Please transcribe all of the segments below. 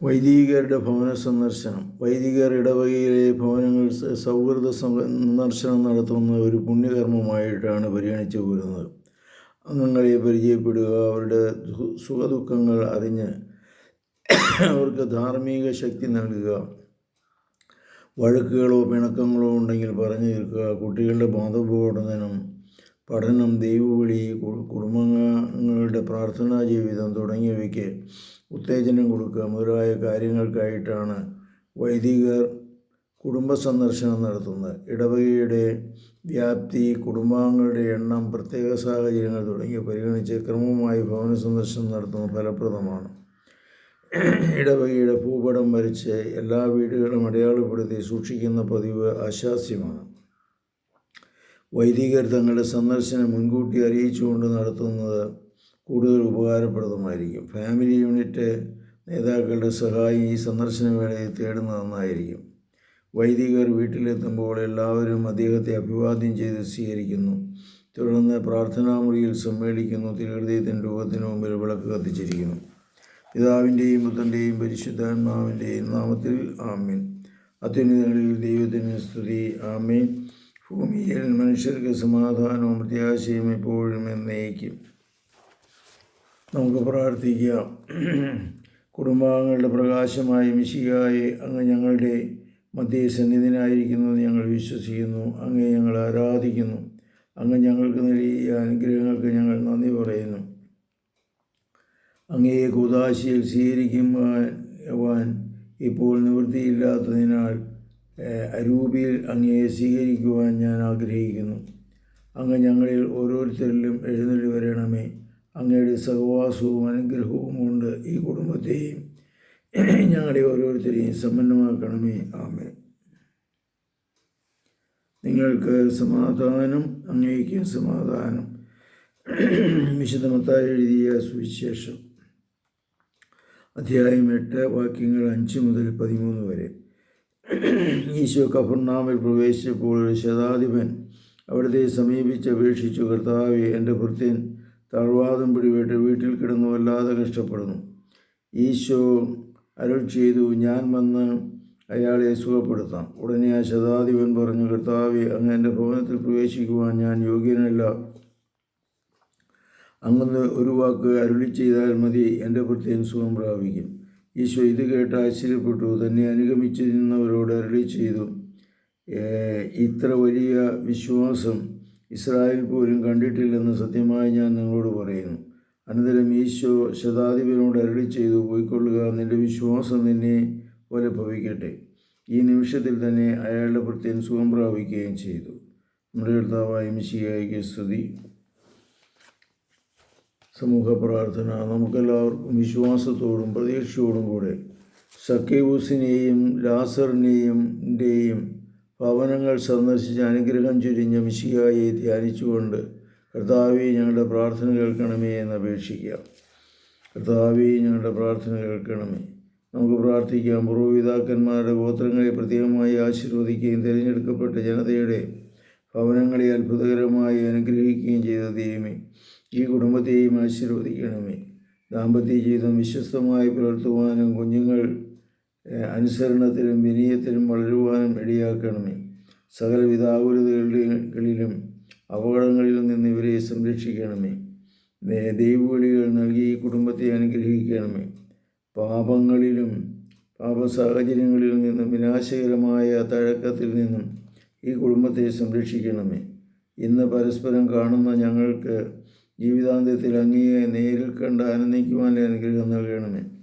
വൈദികരുടെ ഭവന സന്ദർശനം വൈദികർ ഇടവകയിലെ ഭവനങ്ങൾ സൗഹൃദ സന്ദർശനം നടത്തുന്ന ഒരു പുണ്യകർമ്മമായിട്ടാണ് പരിഗണിച്ചു പോരുന്നത്. അംഗങ്ങളെ പരിചയപ്പെടുക അവരുടെ സുഖദുഃഖങ്ങൾ അറിഞ്ഞ് അവർക്ക് ധാർമ്മിക ശക്തി നൽകുക വഴക്കുകളോ പിണക്കങ്ങളോ ഉണ്ടെങ്കിൽ പറഞ്ഞു തീർക്കുക കുട്ടികളുടെ ബോധബോധനം പഠനം ദൈവവിളി കുടുംബങ്ങളുടെ പ്രാർത്ഥനാ ജീവിതം തുടങ്ങിയവയ്ക്ക് ഉത്തേജനം കൊടുക്കുക. മുതലായ കാര്യങ്ങൾക്കായിട്ടാണ് വൈദികർ കുടുംബ സന്ദർശനം നടത്തുന്നത്. ഇടവകയുടെ വ്യാപ്തി കുടുംബാംഗങ്ങളുടെ എണ്ണം പ്രത്യേക സാഹചര്യങ്ങൾ തുടങ്ങിയ പരിഗണിച്ച് ക്രമമായി ഭവന സന്ദർശനം നടത്തുന്നത് ഫലപ്രദമാണ്. ഇടവകയുടെ ഭൂപടം വരച്ച് എല്ലാ വീടുകളും അടയാളപ്പെടുത്തി സൂക്ഷിക്കുന്ന പതിവ് ആശാസ്യമാണ് വൈദികർ തങ്ങളുടെ സന്ദർശനം മുൻകൂട്ടി അറിയിച്ചുകൊണ്ട് നടത്തുന്നത് കൂടുതൽ ഉപകാരപ്രദമായിരിക്കും. ഫാമിലി യൂണിറ്റ് നേതാക്കളുടെ സഹായം ഈ സന്ദർശന വേളയിൽ തേടുന്ന നന്നായിരിക്കും. വൈദികർ വീട്ടിലെത്തുമ്പോൾ എല്ലാവരും അദ്ദേഹത്തെ അഭിവാദ്യം ചെയ്ത് സ്വീകരിക്കുന്നു. തുടർന്ന് പ്രാർത്ഥനാമുറിയിൽ സമ്മേളിക്കുന്നു. തിരുഹൃദയത്തിന്റെ രൂപത്തിന് മുമ്പിൽ വിളക്ക് കത്തിച്ചിരിക്കുന്നു. പിതാവിന്റെയും പുത്രന്റെയും പരിശുദ്ധാത്മാവിന്റെയും നാമത്തിൽ ആമീൻ. അത്യുന്നതങ്ങളിൽ ദൈവത്തിന് സ്തുതി. ആമീൻ. ഭൂമിയിൽ മനുഷ്യർക്ക് സമാധാനവും പ്രത്യാശയും എപ്പോഴും എന്നേക്കും. നമുക്ക് പ്രാർത്ഥിക്കാം. കുടുംബാംഗങ്ങളുടെ പ്രകാശമായി മിശികായി അങ്ങ് ഞങ്ങളുടെ മധ്യേ സന്നിധിനായിരിക്കുന്നത് ഞങ്ങൾ വിശ്വസിക്കുന്നു. അങ്ങേ ഞങ്ങൾ ആരാധിക്കുന്നു. അങ്ങ് ഞങ്ങൾക്ക് നൽകിയ അനുഗ്രഹങ്ങൾക്ക് ഞങ്ങൾ നന്ദി പറയുന്നു. അങ്ങയെ കുതാശിയിൽ സ്വീകരിക്കുവാൻ ഇപ്പോൾ നിവൃത്തിയില്ലാത്തതിനാൽ അരൂപിയിൽ അങ്ങയെ സ്വീകരിക്കുവാൻ ഞാൻ ആഗ്രഹിക്കുന്നു. അങ്ങ് ഞങ്ങളിൽ ഓരോരുത്തരിലും എഴുന്നള്ളി വരണമേ. അങ്ങയുടെ സഹവാസവും അനുഗ്രഹവും കൊണ്ട് ഈ കുടുംബത്തെയും ഞങ്ങളുടെ ഓരോരുത്തരെയും സമ്പന്നമാക്കണമേ. ആമേ നിങ്ങൾക്ക് സമാധാനം അങ്ങേക്ക് സമാധാനം. വിശുദ്ധമത്തായി എഴുതിയ സുവിശേഷം. അധ്യായം എട്ട് വാക്യങ്ങൾ അഞ്ച് മുതൽ പതിമൂന്ന് വരെ. ഈശോ കഫർനാമിൽ പ്രവേശിച്ചപ്പോൾ ഒരു ശതാധിപൻ അവിടുത്തെ സമീപിച്ച് അപേക്ഷിച്ചു കർത്താവെ എന്റെ ഭൃത്യൻ തളർവാദം പിടിപെട്ട് വീട്ടിൽ കിടന്നു വല്ലാതെ കഷ്ടപ്പെടുന്നു. ഈശോ അരുൾ ചെയ്തു ഞാൻ വന്ന് അയാളെ സുഖപ്പെടുത്താം. ഉടനെ ആ ശതാധിപൻ പറഞ്ഞു കർത്താവെ അങ്ങ് എന്റെ ഭവനത്തിൽ പ്രവേശിക്കുവാൻ ഞാൻ യോഗ്യനല്ല. അങ്ങ് ഒരു വാക്ക് അരുളി ചെയ്താൽ മതി എന്റെ പ്രത്യേകം സുഖം പ്രാപിക്കും. ഈശോ ഇത് കേട്ട് ആശ്ചര്യപ്പെട്ടു. തന്നെ അനുഗമിച്ചു നിന്നവരോട് അരുളി ചെയ്തു. ഇത്ര വലിയ വിശ്വാസം ഇസ്രായേൽ പോലും കണ്ടിട്ടില്ലെന്ന് സത്യമായി ഞാൻ നിങ്ങളോട് പറയുന്നു. അനന്തരം ഈശോ ശതാധിപനോട് അരുളി ചെയ്തു പോയിക്കൊള്ളുക നിന്റെ വിശ്വാസം നിന്നെ പോലെ ഭവിക്കട്ടെ. ഈ നിമിഷത്തിൽ തന്നെ അയാളുടെ പ്രത്യേകം സുഖം പ്രാപിക്കുകയും ചെയ്തു. നമ്മുടെ കർത്താവായ മിശിയായിക്ക് സ്തുതി. സമൂഹ പ്രാർത്ഥന. നമുക്കെല്ലാവർക്കും വിശ്വാസത്തോടും പ്രതീക്ഷയോടും കൂടെ സക്കേബൂസിനെയും ലാസറിനെയും ഭവനങ്ങൾ സന്ദർശിച്ച് അനുഗ്രഹം ചുരിഞ്ഞ മിശികായി ധ്യാനിച്ചുകൊണ്ട് കർത്താവെ ഞങ്ങളുടെ പ്രാർത്ഥന കേൾക്കണമേ എന്ന് അപേക്ഷിക്കാം. കർത്താവെ ഞങ്ങളുടെ പ്രാർത്ഥന കേൾക്കണമേ. നമുക്ക് പ്രാർത്ഥിക്കാം. പൂർവപിതാക്കന്മാരുടെ ഗോത്രങ്ങളെ പ്രത്യേകമായി ആശീർവദിക്കുകയും തിരഞ്ഞെടുക്കപ്പെട്ട ജനതയുടെ ഭവനങ്ങളെ അത്ഭുതകരമായി അനുഗ്രഹിക്കുകയും ചെയ്ത ദൈവമേ ഈ കുടുംബത്തെയും ആശീർവദിക്കണമേ. ദാമ്പത്യ ജീവിതം വിശ്വസ്തമായി പുലർത്തുവാനും കുഞ്ഞുങ്ങൾ അനുസരണത്തിലും വിനയത്തിലും വളരുവാനും ഇടയാക്കണമേ. സകലവിധ ആകുലതകളിലും അപകടങ്ങളിൽ നിന്ന് ഇവരെ സംരക്ഷിക്കണമേ. ദൈവവിളികൾ നൽകി ഈ കുടുംബത്തെ അനുഗ്രഹിക്കണമേ. പാപങ്ങളിലും പാപ സാഹചര്യങ്ങളിൽ നിന്നും വിനാശകരമായ തഴക്കത്തിൽ നിന്നും ഈ കുടുംബത്തെ സംരക്ഷിക്കണമേ. ഇന്ന് പരസ്പരം കാണുന്ന ഞങ്ങൾക്ക് ജീവിതാന്ത്യത്തിൽ അങ്ങയെ നേരിൽ കണ്ട് ആനന്ദിക്കുവാനുള്ള അനുഗ്രഹം നൽകണമേ.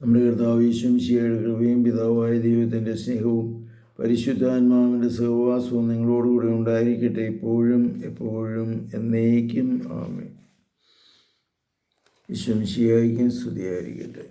നമ്മുടെ കർത്താവ് ഈശ്വംശിയുടെ കൃപയും പിതാവായ ദൈവത്തിന്റെ സ്നേഹവും പരിശുദ്ധാത്മാവിന്റെ സഹവാസവും നിങ്ങളോടുകൂടെ ഉണ്ടായിരിക്കട്ടെ ഇപ്പോഴും എപ്പോഴും എന്നേക്കും. ആമേ ഈശ്വംശിയായിരിക്കും സ്തുതിയായിരിക്കട്ടെ.